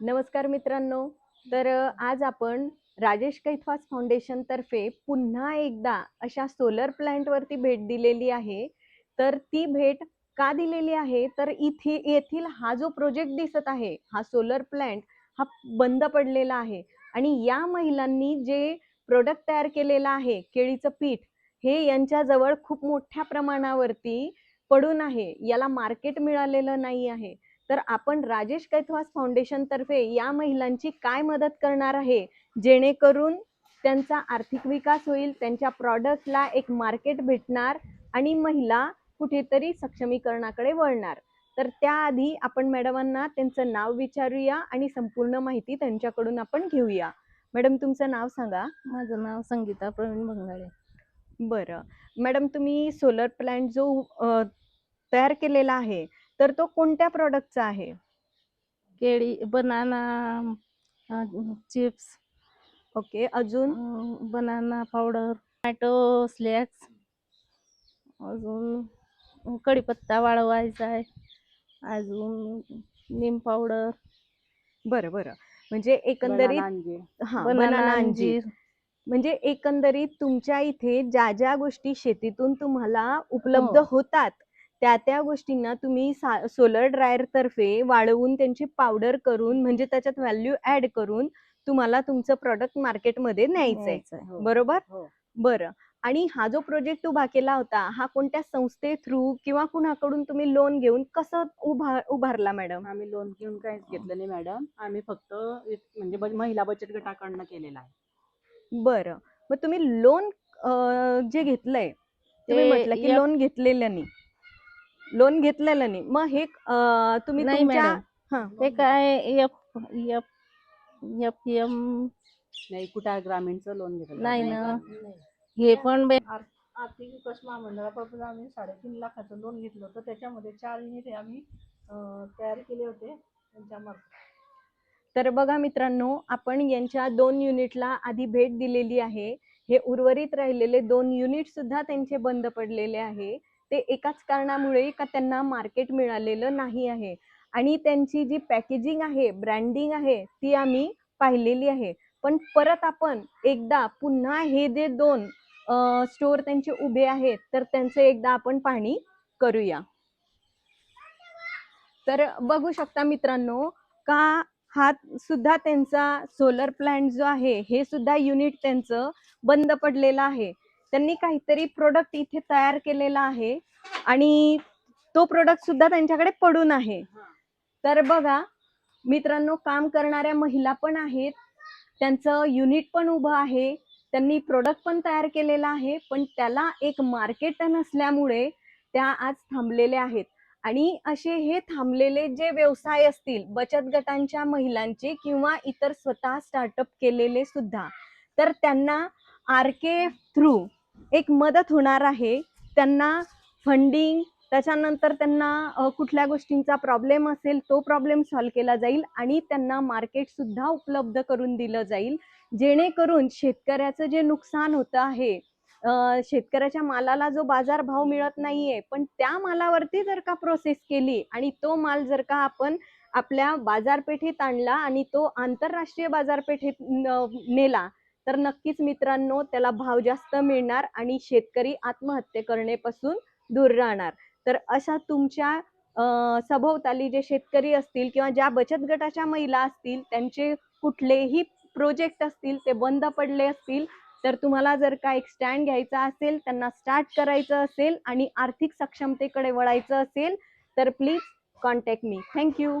नमस्कार मित्रांनो. तर आज आपण राजेश कैथवास फाउंडेशन तर्फे पुन्हा एकदा अशा सोलर प्लांटवरती भेट दिलेली आहे. तर ती भेट का दिलेली आहे? तर इथे येथील हा जो प्रोजेक्ट दिसत आहे हा सोलर प्लांट हा बंद पडलेला आहे. आणि या महिलांनी जे प्रोडक्ट तयार केलेलं आहे केळीचं पीठ हे यांच्याजवळ खूप मोठ्या प्रमाणावरती पडून आहे. याला मार्केट मिळालेलं नाही आहे. तर आपण राजेश कैथवास फाउंडेशन तर्फे या महिलांची काय मदत करणार आहे? जेणेकरून त्यांचा आर्थिक विकास होईल त्यांच्या प्रॉडक्टला एक मार्केट भेटणार आणि महिला कुठेतरी सक्षमीकरणाकडे वळणार. तर त्याआधी आपण मॅडमांना त्यांचं नाव विचारूया आणि संपूर्ण माहिती त्यांच्याकडून आपण घेऊया. मॅडम तुमचं नाव सांगा. माझं नाव संगीता प्रवीण बंगाळे. बरं. मॅडम तुम्ही सोलर प्लांट जो तयार केलेला आहे तर तो कोणत्या प्रॉडक्टचा आहे? केळी बनाना चिप्स ओके अजून? बनाना पावडर टोमॅटो स्लॅक्स अजून कढीपत्ता वाळवायचा आहे. अजून निम पावडर बरं बरं. म्हणजे एकंदरीत हा बनाना अंजीर. म्हणजे एकंदरीत तुमच्या इथे ज्या ज्या गोष्टी शेतीतून तुम्हाला उपलब्ध हो. होतात त्या त्या गोष्टींना तुम्ही सोलर ड्रायर तर्फे वाळवून त्यांची पावडर करून म्हणजे त्याच्यात व्हॅल्यू ऍड करून तुम्हाला तुमचं प्रॉडक्ट मार्केटमध्ये न्यायचं आहे. बरोबर? हो. बरं. आणि हा जो प्रोजेक्ट उभा केला होता हा कोणत्या संस्थे थ्रू किंवा कुणाकडून तुम्ही लोन घेऊन कसं उभा उभारला मॅडम? आम्ही लोन घेऊन काहीच घेतलं नाही मॅडम. आम्ही फक्त म्हणजे महिला बचत गटाकडनं केलेला आहे. बरं. मग तुम्ही लोन जे घेतलंय तुम्ही म्हटलं की लोन घेतलेलं नाही. लोन घेतलेलं नाही. मग हे अं, तुम्ही नाही तुमच्या मॅडम. हा. ते काय एफ एफ एफ एम नाही कुठं ग्रामीणचं लोन घेतलं नाही ना. हे पण बे- आर्थिक विकास महामंडळापासून आम्ही साडेतीन लाखाचं लोन घेतलं होतं. त्याच्यामध्ये चार युनिट आम्ही अं, तयार केले होते त्यांच्यामार्फत तर बघा मित्रांनो आपण यांच्या दोन युनिटला आधी भेट दिलेली आहे. हे उर्वरित राहिलेले दोन युनिट सुद्धा त्यांचे बंद पडलेले आहे. ते एकाच कारणामुळे का त्यांना मार्केट मिळालेलं नाही आहे. आणि त्यांची जी पॅकेजिंग आहे ब्रँडिंग आहे ती आम्ही पाहिलेली आहे. पण परत आपण एकदा पुन्हा हे जे दोन स्टोअर त्यांचे उभे आहेत तर त्यांचं एकदा आपण पाहणी करूया. तर बघू शकता मित्रांनो का हा सुद्धा त्यांचा सोलर प्लांट जो आहे हे सुद्धा युनिट त्यांचं बंद पडलेलं आहे. त्यांनी काहीतरी प्रोडक्ट इथे तयार केलेला आहे आणि तो प्रोडक्ट सुद्धा त्यांच्याकडे पडून आहे. तर बघा मित्रांनो काम करणाऱ्या महिला पण आहेत. त्यांचं युनिट पण उभं आहे. त्यांनी प्रोडक्ट पण तयार केलेला आहे. पण त्याला एक मार्केट नसल्यामुळे त्या आज थांबलेल्या आहेत. आणि असे हे थांबलेले जे व्यवसाय असतील बचत गटांच्या महिलांचे किंवा इतर स्वतः स्टार्टअप केलेले सुद्धा तर त्यांना आर के थ्रू एक मदत होणार आहे. त्यांना फंडिंग त्याच्यानंतर त्यांना कुठल्या गोष्टींचा प्रॉब्लेम असेल तो प्रॉब्लेम सॉल्व केला जाईल आणि त्यांना मार्केटसुद्धा उपलब्ध करून दिलं जाईल. जेणेकरून शेतकऱ्याचं जे नुकसान होतं आहे शेतकऱ्याच्या मालाला जो बाजार भाव मिळत नाहीये पण त्या मालावरती जर का प्रोसेस केली आणि तो माल जर का आपण आपल्या बाजारपेठेत आणला आणि तो आंतरराष्ट्रीय बाजारपेठेत न- नेला तर नक्कीच मित्रांनो त्याला भाव जास्त मिळणार आणि शेतकरी आत्महत्या करणेपासून दूर राहणार. तर अशा तुमच्या सभोवताली जे शेतकरी असतील किंवा ज्या बचत गटाच्या महिला असतील त्यांचे कुठलेही प्रोजेक्ट असतील ते बंद पडले असतील तर तुम्हाला जर का एक स्टँड घ्यायचा असेल त्यांना स्टार्ट करायचं असेल आणि आर्थिक सक्षमतेकडे वळायचं असेल तर प्लीज कॉन्टॅक्ट मी. थँक्यू